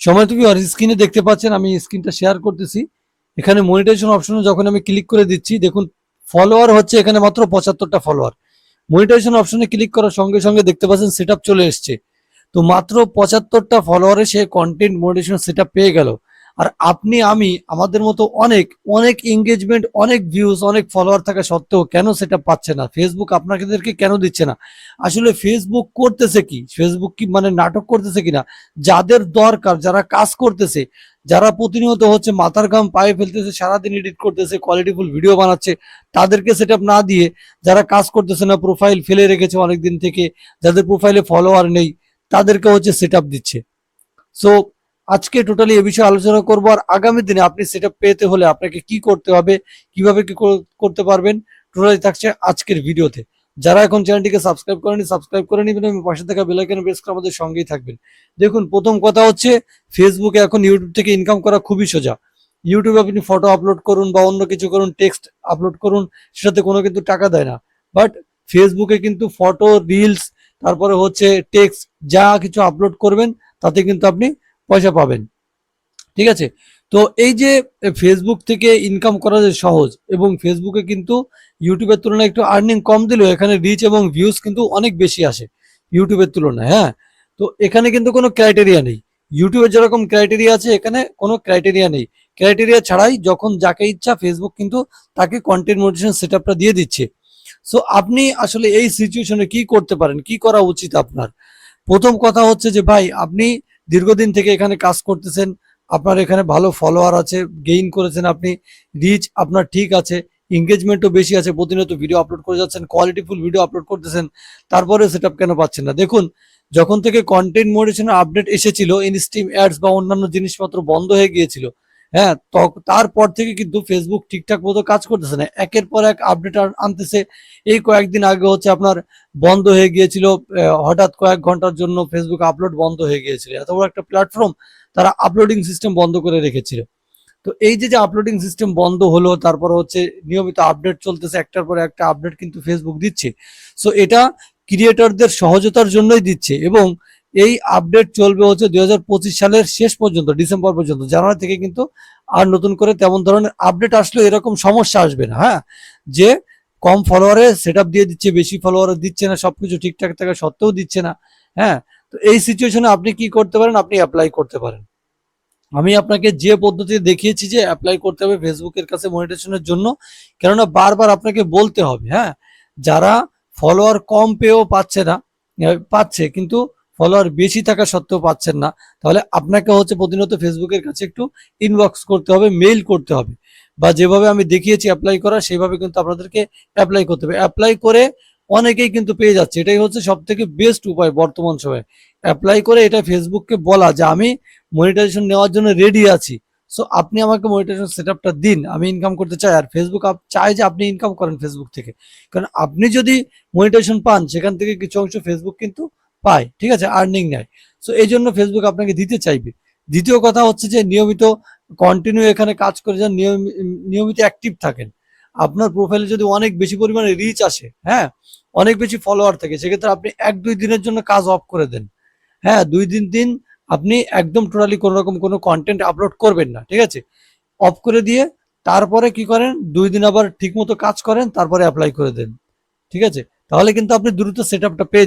সময় তুমি স্ক্রিনে দেখতে পাচ্ছেন, আমি স্ক্রিনটা শেয়ার করতেছি। এখানে মনিটাইজেশন অপশনে যখন আমি ক্লিক করে দিচ্ছি, দেখুন ফলোয়ার হচ্ছে এখানে মাত্র পঁচাত্তরটা ফলোয়ার মনিটাইজেশন অপশনে ক্লিক করার সঙ্গে সঙ্গে দেখতে পাচ্ছেন সেট চলে এসছে। তো মাত্র পঁচাত্তরটা ফলোয়ারে সে কন্টেন্ট মনিটাইজেশন সেট পেয়ে গেল। আর আপনি, আমি, আমাদের মতো অনেক অনেক এঙ্গেজমেন্ট অনেক ভিউজ অনেক ফলোয়ার থাকা সত্ত্বেও কেন সেটা পাচ্ছে না? ফেসবুক আপনাদেরকে কেন দিচ্ছে না? আসলে ফেসবুক করতেছে কি? ফেসবুক কি মানে নাটক করতেছে কিনা? যাদের দরকার, যারা কাজ করতেছে, যারা প্রতিনিয়ত হচ্ছে মাথার ঘাম পায়ে ফেলতেছে, সারাদিন এডিট করতেছে কোয়ালিটিফুল ভিডিও বানাচ্ছে, তাদেরকে সেট না দিয়ে যারা কাজ করতেছে না প্রোফাইল ফেলে রেখেছে অনেকদিন থেকে, যাদের প্রোফাইলে ফলোয়ার নেই, তাদেরকে হচ্ছে সেট দিচ্ছে। সো আজকে টোটালি এ বিষয়ে আলোচনা করব আর আগামী দিনে আপনি সেটা পেতে হলে আপনাকে কি করতে হবে, কীভাবে কি কর- করতে পারবেন টোটালি থাকছে আজকের ভিডিওতে। যারা এখন চ্যানেলটিকে সাবস্ক্রাইব করেনি সাবস্ক্রাইব করে নিবেন এবং পাশে থাকা বেল আইকনে প্রেস করে আমাদের সঙ্গেই থাকবেন। দেখুন, প্রথম কথা হচ্ছে ফেসবুকে এখন ইউটিউব থেকে ইনকাম করা খুবই সোজা। ইউটিউবে আপনি ফটো আপলোড করুন বা অন্য কিছু করুন টেক্সট আপলোড করুন, সেটাতে কোনো কিন্তু টাকা দেয় না। বাট ফেসবুকে কিন্তু ফটো রিলস তারপরে হচ্ছে টেক্সট যা কিছু আপলোড করবেন, তাতে কিন্তু আপনি পয়সা পাবেন। ঠিক আছে? তো এই যে ফেসবুক থেকে ইনকাম করা যে সহজ এবং ফেসবুকে কিন্তু ইউটিউবের তুলনায় একটু আর্নিং কম দিলেও এখানে রিচ এবং ভিউজ কিন্তু অনেক বেশি আসে ইউটিউবের তুলনায় হ্যাঁ? তো এখানে কিন্তু কোনো ক্রাইটেরিয়া নেই। ইউটিউবের যেরকম ক্রাইটেরিয়া আছে, এখানে কোনো ক্রাইটেরিয়া নেই। ক্রাইটেরিয়া ছাড়াই যখন যাকে ইচ্ছা ফেসবুক কিন্তু তাকে কন্টেন্ট মোটিভেশন সেট দিয়ে দিচ্ছে। সো আপনি আসলে এই সিচুয়েশনে কি করতে পারেন? কি করা উচিত আপনার? প্রথম কথা হচ্ছে যে, ভাই, আপনি দীর্ঘদিন থেকে এখানে কাজ করতেছেন, আপনার এখানে ভালো ফলোয়ার আছে গেইন করেছেন আপনি রিচ আপনার ঠিক আছে এঙ্গেজমেন্টও বেশি আছে, প্রতিনিয়ত ভিডিও আপলোড করে যাচ্ছেন কোয়ালিটিফুল ভিডিও আপলোড করতেছেন, তারপরে সেট কেন পাচ্ছেন না? দেখুন, যখন থেকে কন্টেন্ট মোডেশনের আপডেট এসেছিল ইনস্টিম অ্যাডস বা অন্যান্য জিনিসপত্র বন্ধ হয়ে গিয়েছিল হ্যাঁ তারপর থেকে কিন্তু ফেসবুক ঠিকঠাক মতো কাজ করতেছে না। একের পর এক আপডেট আনতেছে। এই কয়েকদিন আগে হচ্ছে আপনার বন্ধ হয়ে গিয়েছিল হঠাৎ কয়েক ঘণ্টার জন্য ফেসবুক আপলোড বন্ধ হয়ে গিয়েছিল। এত বড় একটা প্ল্যাটফর্ম তারা আপলোডিং সিস্টেম বন্ধ করে রেখেছিল। তো এই যে যে আপলোডিং সিস্টেম বন্ধ হলো, তারপর হচ্ছে নিয়মিত আপডেট চলতেছে, একটার পর একটা আপডেট কিন্তু ফেসবুক দিচ্ছে। সো এটা ক্রিয়েটরদের সহজতার জন্যই দিচ্ছে এবং এই আপডেট চলবে হচ্ছে দুই হাজার পঁচিশ সালের শেষ পর্যন্ত, ডিসেম্বর পর্যন্ত। জানুয়ারি থেকে কিন্তু আর নতুন করে তেমন ধরনের আপডেট আসলে এরকম সমস্যা আসবে না হ্যাঁ? যে কম ফলোয়ারে সেট দিয়ে দিচ্ছে, বেশি ফলোয়ার দিচ্ছে না, সবকিছু ঠিকঠাক থাকা সত্ত্বেও দিচ্ছে না হ্যাঁ? তো এই সিচুয়েশনে আপনি কি করতে পারেন? আপনি অ্যাপ্লাই করতে পারেন। আমি আপনাকে যে পদ্ধতি দেখিয়েছি যে অ্যাপ্লাই করতে হবে ফেসবুকের কাছে মনিটেশনের জন্য, কেননা বারবার আপনাকে বলতে হবে হ্যাঁ? যারা ফলোয়ার কম পেয়েও পাচ্ছে না পাচ্ছে, কিন্তু ফলোয়ার বেশি থাকা সত্ত্বেও পাচ্ছেন না। তাহলে আপনাকে হচ্ছে প্রতিনিয়ত ফেসবুকের কাছে একটু ইনবক্স করতে হবে মেইল করতে হবে। বা যেভাবে আমি দেখিয়েছি অ্যাপ্লাই করা, সেভাবে কিন্তু আপনাদেরকে অ্যাপ্লাই করতে হবে। অ্যাপ্লাই করে অনেকেই কিন্তু পেয়ে যাচ্ছে। এটাই হচ্ছে সব থেকে বেস্ট উপায় বর্তমান সময়ে। অ্যাপ্লাই করে এটা ফেসবুককে বলা যে, আমি মনিটাইজেশন নেওয়ার জন্য রেডি আছি। সো আপনি আমাকে মনিটাইজেশন সেট আপটা দিন। আমি ইনকাম করতে চাই। আর ফেসবুক চাই যে আপনি ইনকাম করেন ফেসবুক থেকে। কারণ আপনি যদি মনিটাইজেশন পান, সেখান থেকে কিছু অংশ ফেসবুক কিন্তু পায়, ঠিক আছে? আর্নিং নেয়। সো এই জন্য ফেসবুক আপনাকে দিতে চাইবে। দ্বিতীয় কথা হচ্ছে যে, নিয়মিত কন্টিনিউ এখানে কাজ করে যান, নিয়মি- নিয়মিত অ্যাক্টিভ থাকেন। আপনার প্রোফাইলে যদি অনেক বেশি পরিমাণে রিচ আসে হ্যাঁ? অনেক বেশি ফলোয়ার থাকে, সেক্ষেত্রে আপনি এক, দুই দিনের জন্য কাজ অফ করে দেন। হ্যাঁ দুই দিন দিন আপনি একদম টোটালি কোনো রকম কোনো কন্টেন্ট আপলোড করবেন না, ঠিক আছে? অফ করে দিয়ে তারপরে কি করেন? দুই দিন আবার ঠিক মতো কাজ করেন, তারপরে অ্যাপ্লাই করে দেন, ঠিক আছে? তাহলে কিন্তু আপনি দ্রুত সেট আপটা পেয়ে যাবেন।